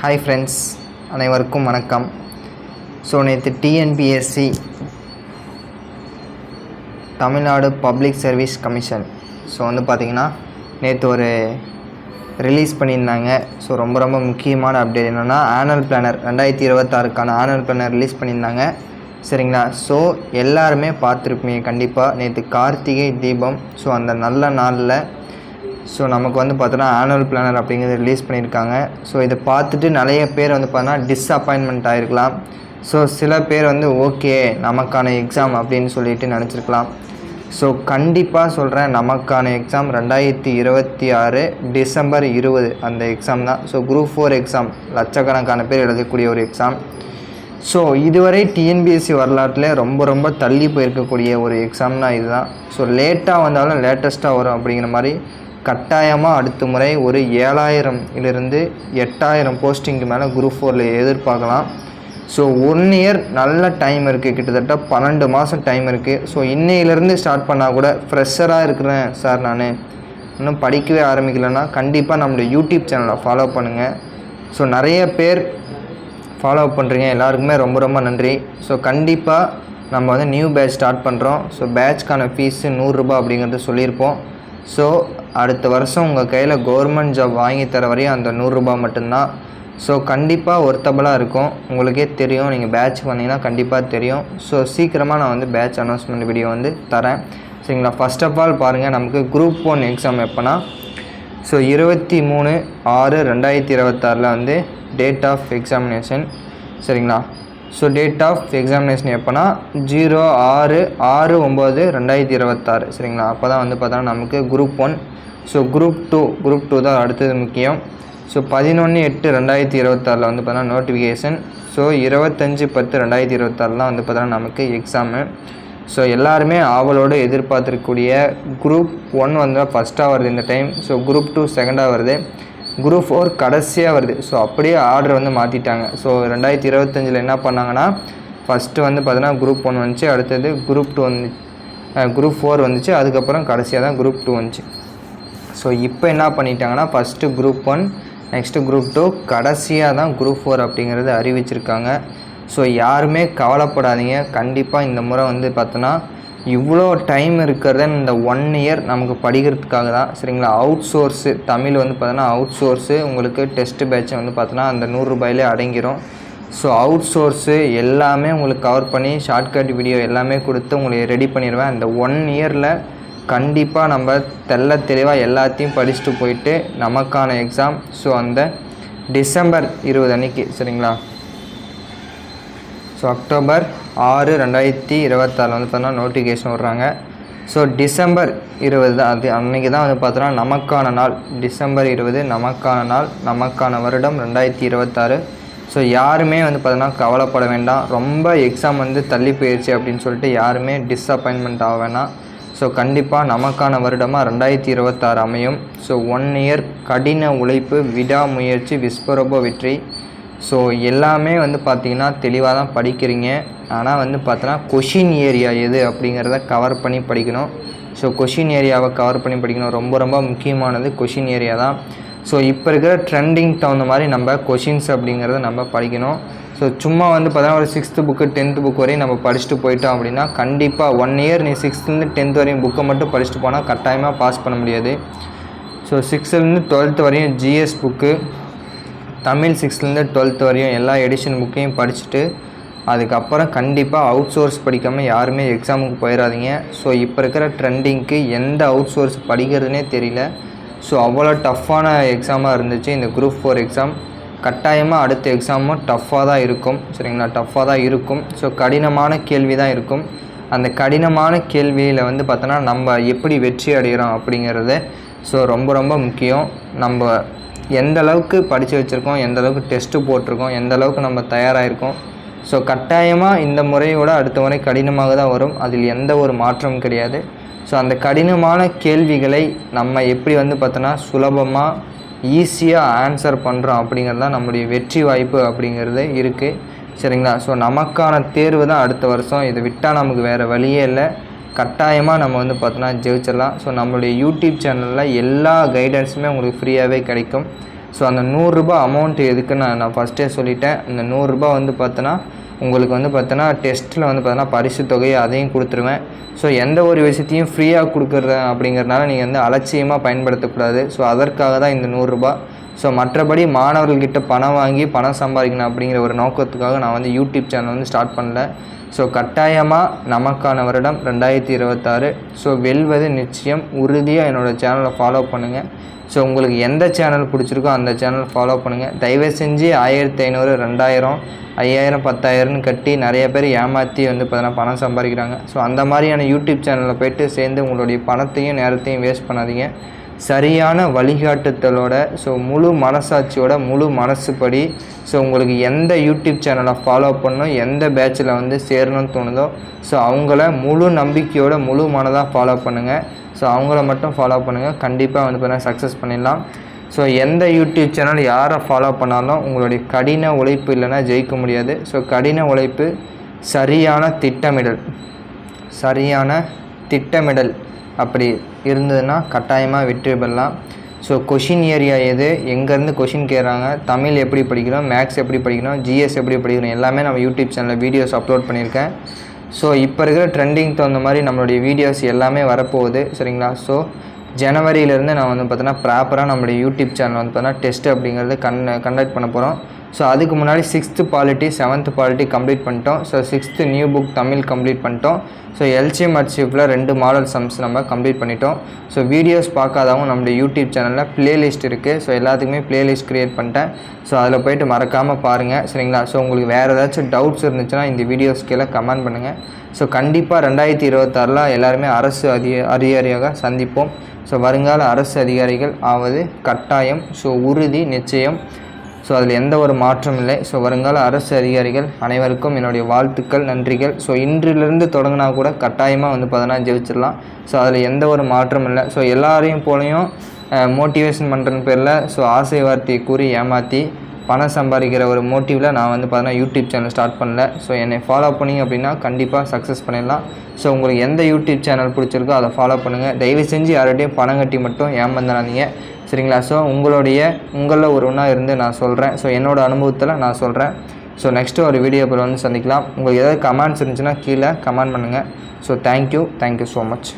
Hi friends அனைவருக்கும் வணக்கம். So நேற்று TNPSC Tamil Nadu public service commission so வந்து பார்த்திங்கன்னா நேற்று ஒரு ரிலீஸ் பண்ணியிருந்தாங்க. ஸோ ரொம்ப ரொம்ப முக்கியமான அப்டேட் என்னென்னா ஆனுவல் பிளானர் ரெண்டாயிரத்தி இருபத்தாறுக்கான ஆனுவல் பிளானர் ரிலீஸ் பண்ணியிருந்தாங்க. சரிங்களா? ஸோ எல்லாருமே பார்த்துருப்பீங்க கண்டிப்பாக நேற்று கார்த்திகை தீபம். ஸோ அந்த நல்ல நாளில் ஸோ நமக்கு வந்து பார்த்தோன்னா ஆனுவல் பிளானர் அப்படிங்கிறது ரிலீஸ் பண்ணியிருக்காங்க. ஸோ இதை பார்த்துட்டு நிறைய பேர் வந்து பார்த்தோன்னா டிஸப்பாயின்மெண்ட் ஆகிருக்கலாம் ஸோ சில பேர் வந்து ஓகே நமக்கான எக்ஸாம் அப்படின்னு சொல்லிட்டு நினச்சிருக்கலாம். ஸோ கண்டிப்பாக சொல்கிறேன் நமக்கான எக்ஸாம் ரெண்டாயிரத்தி இருபத்தி ஆறு டிசம்பர் இருபது அந்த எக்ஸாம் தான். ஸோ குரூப் ஃபோர் எக்ஸாம் லட்சக்கணக்கான பேர் எழுதக்கூடிய ஒரு எக்ஸாம் ஸோ இதுவரை டிஎன்பிஎஸ்சி வரலாற்றில் ரொம்ப ரொம்ப தள்ளி போயிருக்கக்கூடிய ஒரு எக்ஸாம்னால் இதுதான். ஸோ லேட்டாக வந்தாலும் லேட்டஸ்ட்டாக வரும் அப்படிங்கிற மாதிரி கட்டாயமாக அடுத்த முறை ஒரு ஏழாயிரம் இலிருந்து எட்டாயிரம் போஸ்டிங்க்கு மேலே குரூப் ஃபோரில் எதிர்பார்க்கலாம். ஸோ ஒன் இயர் நல்ல டைம் இருக்குது கிட்டத்தட்ட பன்னெண்டு மாதம் டைம் இருக்குது ஸோ இன்னையிலேருந்து ஸ்டார்ட் பண்ணால் கூட ஃப்ரெஷராக இருக்கிறேன் சார் நான். இன்னும் படிக்கவே ஆரம்பிக்கலைன்னா கண்டிப்பாக நம்மளுடைய யூடியூப் சேனலை ஃபாலோ பண்ணுங்கள் ஸோ நிறைய பேர் ஃபாலோ பண்ணுறீங்க எல்லாருக்குமே ரொம்ப ரொம்ப நன்றி. ஸோ கண்டிப்பாக நம்ம வந்து நியூ பேட்ச் ஸ்டார்ட் பண்ணுறோம் ஸோ பேட்ச்க்கான ஃபீஸு நூறுரூபா அப்படிங்கிறது சொல்லியிருப்போம். ஸோ அடுத்த வருஷம் உங்கள் கையில் கவர்மெண்ட் ஜாப் வாங்கி தர வரையும் அந்த நூறுரூபா மட்டும்தான். ஸோ கண்டிப்பாக ஒர்த்தபுளாக இருக்கும். உங்களுக்கே தெரியும். நீங்கள் பேட்ச் வந்தீங்கன்னா கண்டிப்பாக தெரியும். ஸோ சீக்கிரமாக நான் வந்து பேட்ச் அனௌன்ஸ்மெண்ட் வீடியோ வந்து தரேன். சரிங்களா? ஃபஸ்ட் ஆஃப் ஆல் பாருங்கள் நமக்கு குரூப் ஒன் எக்ஸாம் எப்போனா ஸோ இருபத்தி மூணு ஆறு ரெண்டாயிரத்தி இருபத்தாறில் வந்து டேட் ஆஃப் எக்ஸாமினேஷன் சரிங்களா? ஸோ டேட் ஆஃப் எக்ஸாமினேஷன் எப்போனா ஜீரோ ஆறு ஆறு ஒம்பது ரெண்டாயிரத்தி இருபத்தாறு. சரிங்களா? அப்போ தான் வந்து பார்த்தோன்னா நமக்கு group one so group two group two தான் அடுத்தது முக்கியம். ஸோ பதினொன்று எட்டு ரெண்டாயிரத்தி இருபத்தாறில் வந்து பார்த்தோன்னா நோட்டிஃபிகேஷன் ஸோ இருபத்தஞ்சி பத்து ரெண்டாயிரத்தி இருபத்தாறில் தான் வந்து பார்த்தோன்னா நமக்கு எக்ஸாமு ஸோ எல்லாருமே ஆவலோடு எதிர்பார்த்துருக்கக்கூடிய குரூப் ஒன் வந்து ஃபஸ்ட்டாக வருது இந்த டைம் ஸோ குரூப் டூ செகண்டாக வருது. குரூப் ஃபோர் கடைசியாக வருது. ஸோ அப்படியே ஆர்டர் வந்து மாற்றிட்டாங்க ஸோ ரெண்டாயிரத்தி இருபத்தஞ்சில் என்ன பண்ணாங்கன்னா ஃபஸ்ட்டு வந்து பார்த்தீங்கன்னா குரூப் ஒன் வந்துச்சு. அடுத்தது குரூப் டூ வந்து குரூப் ஃபோர் வந்துச்சு. அதுக்கப்புறம் கடைசியாக தான் குரூப் டூ வந்துச்சு. ஸோ இப்போ என்ன பண்ணிட்டாங்கன்னா first group one next group two கடைசியாக தான் குரூப் ஃபோர் அப்படிங்கிறது அறிவிச்சிருக்காங்க. ஸோ யாருமே கவலைப்படாதீங்க. கண்டிப்பாக இந்த முறை வந்து பார்த்தோன்னா இவ்வளோ டைம் இருக்கிறத இந்த ஒன் இயர் நமக்கு படிக்கிறதுக்காக தான். சரிங்களா? அவுட் சோர்ஸு தமிழ் வந்து பார்த்தோன்னா அவுட் சோர்ஸு உங்களுக்கு டெஸ்ட் பேட்ச் வந்து பார்த்தோன்னா அந்த நூறுரூபாயிலே அடங்கிரும். ஸோ அவுட் சோர்ஸு எல்லாமே உங்களுக்கு கவர் பண்ணி ஷார்ட்கட் வீடியோ எல்லாமே கொடுத்து உங்களுக்கு ரெடி பண்ணிடுவேன். அந்த ஒன் இயரில் கண்டிப்பாக நம்ம தெள்ள தெளிவாக எல்லாத்தையும் படிச்சுட்டு போயிட்டு நமக்கான எக்ஸாம் ஸோ அந்த டிசம்பர் இருபது அன்னைக்கு சரிங்களா? ஸோ அக்டோபர் ஆறு ரெண்டாயிரத்தி இருபத்தாறில் வந்து பார்த்தோன்னா நோட்டிஃபிகேஷன் விட்றாங்க. ஸோ டிசம்பர் இருபது தான் அது அன்றைக்கி தான் வந்து பார்த்தோன்னா நமக்கான நாள். டிசம்பர் இருபது நமக்கான நாள் நமக்கான வருடம் ரெண்டாயிரத்தி இருபத்தாறு. ஸோ யாருமே வந்து பார்த்தோன்னா கவலைப்பட வேண்டாம். ரொம்ப எக்ஸாம் வந்து தள்ளி போயிடுச்சு அப்படின்னு சொல்லிட்டு யாருமே டிஸப்பாயின்மெண்ட் ஆக வேணாம். ஸோ கண்டிப்பாக நமக்கான வருடமாக ரெண்டாயிரத்தி இருபத்தாறு அமையும். ஸோ ஒன் இயர் கடின உழைப்பு விடாமுயற்சி விஸ்வரூப வெற்றி. ஸோ எல்லாமே வந்து பார்த்திங்கன்னா தெளிவாக தான் படிக்கிறீங்க. ஆனால் வந்து பார்த்தோன்னா கொஷின் ஏரியா எது அப்படிங்கிறத கவர் பண்ணி படிக்கணும். ஸோ கொஷின் ஏரியாவை கவர் பண்ணி படிக்கணும். ரொம்ப ரொம்ப முக்கியமானது கொஷின் ஏரியா தான். ஸோ இப்போ இருக்கிற ட்ரெண்டிங் தகுந்த மாதிரி நம்ம கொஷின்ஸ் அப்படிங்கிறத நம்ம படிக்கணும். ஸோ சும்மா வந்து பார்த்தோன்னா ஒரு சிக்ஸ்த்து புக்கு டென்த்து புக் வரையும் நம்ம படிச்சுட்டு போயிட்டோம் அப்படின்னா கண்டிப்பாக ஒன் இயர் நீ சிக்ஸ்த்துலேருந்து டென்த் வரையும் புக்கை மட்டும் படிச்சுட்டு போனால் கட்டாயமாக பாஸ் பண்ண முடியாது. ஸோ சிக்ஸ்த்துலேருந்து டுவெல்த் வரையும் ஜிஎஸ் புக்கு தமிழ் சிக்ஸ்த்லேருந்து டுவெல்த் வரையும் எல்லா எடிஷன் புக்கையும் படிச்சுட்டு அதுக்கப்புறம் கண்டிப்பாக அவுட் சோர்ஸ் படிக்காமல் யாருமே எக்ஸாமுக்கு போயிடாதீங்க ஸோ இப்போ இருக்கிற ட்ரெண்டிங்க்கு எந்த அவுட் சோர்ஸ் படிக்கிறதுனே தெரியல. ஸோ அவ்வளோ டஃப்பான எக்ஸாமாக இருந்துச்சு. இந்த குரூப் ஃபோர் எக்ஸாம் கட்டாயமாக அடுத்த எக்ஸாமும் டஃப்பாக தான் இருக்கும். சரிங்களா? டஃப்பாக தான் இருக்கும். ஸோ கடினமான கேள்வி தான் இருக்கும். அந்த கடினமான கேள்வியில் வந்து பார்த்தோன்னா நம்ம எப்படி வெற்றி அடைகிறோம் அப்படிங்கிறது ஸோ ரொம்ப ரொம்ப முக்கியம். நம்ம எந்த அளவுக்கு படித்து வச்சுருக்கோம் எந்த அளவுக்கு டெஸ்ட்டு போட்டிருக்கோம் எந்த அளவுக்கு நம்ம தயாராகிருக்கோம் ஸோ கட்டாயமாக இந்த முறையோட அடுத்த முறை கடினமாக தான் வரும். அதில் எந்த ஒரு மாற்றமும் கிடையாது. ஸோ அந்த கடினமான கேள்விகளை நம்ம எப்படி வந்து பார்த்தோன்னா சுலபமாக ஈஸியாக ஆன்சர் பண்ணுறோம் அப்படிங்கிறது தான் நம்முடைய வெற்றி வாய்ப்பு அப்படிங்கிறது இருக்குது சரிங்களா? ஸோ நமக்கான தேர்வு தான் அடுத்த வருஷம். இதை விட்டால் நமக்கு வேறு வழியே இல்லை. கட்டாயமாக நம்ம வந்து பார்த்தோன்னா ஜெயிச்சிடலாம். ஸோ நம்மளுடைய யூடியூப் சேனலில் எல்லா கைடன்ஸுமே உங்களுக்கு ஃப்ரீயாகவே கிடைக்கும். ஸோ அந்த நூறுரூபா அமௌண்ட் எதுக்குன்னு நான் நான் ஃபஸ்ட்டே சொல்லிட்டேன். இந்த நூறுரூபா வந்து பார்த்தோன்னா உங்களுக்கு வந்து பார்த்தோன்னா டெஸ்ட்டில் வந்து பார்த்தோன்னா பரிசு தொகையை அதையும் கொடுத்துருவேன். ஸோ எந்த ஒரு விஷயத்தையும் ஃப்ரீயாக கொடுக்குறது அப்படிங்கிறனால நீங்கள் வந்து அலட்சியமாக பயன்படுத்தக்கூடாது. ஸோ அதற்காக தான் இந்த நூறுரூபா ஸோ மற்றபடி மாணவர்கள்கிட்ட பணம் வாங்கி பணம் சம்பாதிக்கணும் அப்படிங்கிற ஒரு நோக்கத்துக்காக நான் வந்து யூடியூப் சேனல் வந்து ஸ்டார்ட் பண்ணல. ஸோ கட்டாயமாக நமக்கான வருடம் ரெண்டாயிரத்தி இருபத்தாறு. ஸோ வெல்வது நிச்சயம் உறுதியாக என்னோடய சேனலை ஃபாலோ பண்ணுங்கள் ஸோ உங்களுக்கு எந்த சேனல் பிடிச்சிருக்கோ அந்த சேனல் ஃபாலோ பண்ணுங்கள் தயவு செஞ்சு ஆயிரத்தி ஐநூறு ரெண்டாயிரம் ஐயாயிரம் பத்தாயிரம்னு கட்டி நிறைய பேர் ஏமாற்றி வந்து பார்த்தீங்கன்னா பணம் சம்பாதிக்கிறாங்க. ஸோ அந்த மாதிரியான யூடியூப் சேனலில் போயிட்டு சேர்ந்து உங்களுடைய பணத்தையும் நேரத்தையும் வேஸ்ட் பண்ணாதீங்க. சரியான வழிகாட்டுதலோட ஸோ முழு மனசாட்சியோட முழு மனசுப்படி ஸோ உங்களுக்கு எந்த யூடியூப் சேனலை ஃபாலோ பண்ணணும் எந்த பேட்சில் வந்து சேரணும்னு தோணுதோ ஸோ அவங்கள முழு நம்பிக்கையோட முழு மனதாக ஃபாலோ பண்ணுங்கள் ஸோ அவங்கள மட்டும் ஃபாலோ பண்ணுங்கள் கண்டிப்பாக வந்து பார்த்தீங்கன்னா சக்ஸஸ் பண்ணிடலாம். ஸோ எந்த யூடியூப் சேனல் யாரை ஃபாலோ பண்ணாலும் உங்களுடைய கடின உழைப்பு இல்லைன்னா ஜெயிக்க முடியாது. ஸோ கடின உழைப்பு சரியான திட்டமிடல். சரியான திட்டமிடல். அப்படி இருந்ததுன்னா கட்டாயமாக வெற்றி பெறலாம் ஸோ கொஷின் ஏரியா எது? எங்கேருந்து கொஷின் கேட்குறாங்க? தமிழ் எப்படி படிக்கணும்? மேக்ஸ் எப்படி படிக்கணும்? ஜிஎஸ் எப்படி படிக்கணும்? எல்லாமே நம்ம யூடியூப் சேனலில் வீடியோஸ் அப்லோட் பண்ணியிருக்கேன். ஸோ இப்போ இருக்கிற ட்ரெண்டிங் தகுந்த மாதிரி நம்மளுடைய வீடியோஸ் எல்லாமே வரப்போகுது. சரிங்களா? ஸோ ஜனவரியிலேருந்து நான் வந்து பார்த்தோன்னா ப்ராப்பராக நம்மளுடைய யூடியூப் சேனல் வந்து பார்த்தோன்னா டெஸ்ட் அப்படிங்கிறது கண் கண்டக்ட் பண்ண போகிறோம் ஸோ அதுக்கு முன்னாடி sixth polity seventh polity complete பண்ணிட்டோம். So sixth new book Tamil complete பண்ணிட்டோம். ஸோ எல்சிஎம் அட்ஷிப்பில் ரெண்டு மாடல் சம்ஸ் நம்ம கம்ப்ளீட் பண்ணிட்டோம். ஸோ வீடியோஸ் பார்க்காதவங்க நம்மளுடைய யூடியூப் சேனலில் ப்ளேலிஸ்ட் இருக்குது ஸோ எல்லாத்துக்குமே ப்ளேலிஸ்ட் க்ரியேட் பண்ணிட்டேன். ஸோ அதில் போயிட்டு மறக்காமல் பாருங்கள் சரிங்களா? ஸோ உங்களுக்கு வேறு ஏதாச்சும் டவுட்ஸ் இருந்துச்சுன்னா இந்த வீடியோஸ் கீழே கமெண்ட் பண்ணுங்கள் ஸோ கண்டிப்பாக ரெண்டாயிரத்தி இருபத்தாறில் எல்லாருமே அரசு அதிக அதிகாரியாக சந்திப்போம். ஸோ வருங்கால அரசு அதிகாரிகள் ஆவது கட்டாயம். ஸோ உறுதி நிச்சயம். ஸோ அதில் எந்த ஒரு மாற்றம் இல்லை. ஸோ வருங்கால அரசு அதிகாரிகள் அனைவருக்கும் என்னுடைய வாழ்த்துக்கள் நன்றிகள். ஸோ இன்றிலிருந்து தொடங்கினா கூட கட்டாயமாக வந்து பார்த்தோன்னா ஜெயிச்சிடலாம். ஸோ அதில் எந்த ஒரு மாற்றம் இல்லை. ஸோ எல்லாரையும் போலையும் மோட்டிவேஷன் பண்ணுறன்னு பேரில் ஸோ ஆசை வார்த்தையை கூறி ஏமாற்றி பணம் சம்பாதிக்கிற ஒரு மோட்டிவில் நான் வந்து பார்த்தீங்கன்னா யூடியூப் சேனல் ஸ்டார்ட் பண்ணல. ஸோ என்னை ஃபாலோ பண்ணிங்க அப்படின்னா கண்டிப்பாக சக்ஸஸ் பண்ணிடலாம். ஸோ உங்களுக்கு எந்த யூடியூப் சேனல் பிடிச்சிருக்கோ அதை ஃபாலோ பண்ணுங்கள் தயவு செஞ்சு யார்கிட்டையும் பணம் கட்டி மட்டும் ஏமாந்துடாதீங்க சரிங்களா? ஸோ உங்களுடைய உங்களில் ஒரு ஒன்றா இருந்து நான் சொல்கிறேன் ஸோ என்னோடய அனுபவத்தில் நான் சொல்கிறேன் ஸோ நெக்ஸ்ட்டு ஒரு வீடியோ வந்து சந்திக்கலாம். உங்களுக்கு ஏதாவது கமெண்ட்ஸ் இருந்துச்சுன்னா கீழே கமெண்ட் பண்ணுங்கள் so thank you thank you so much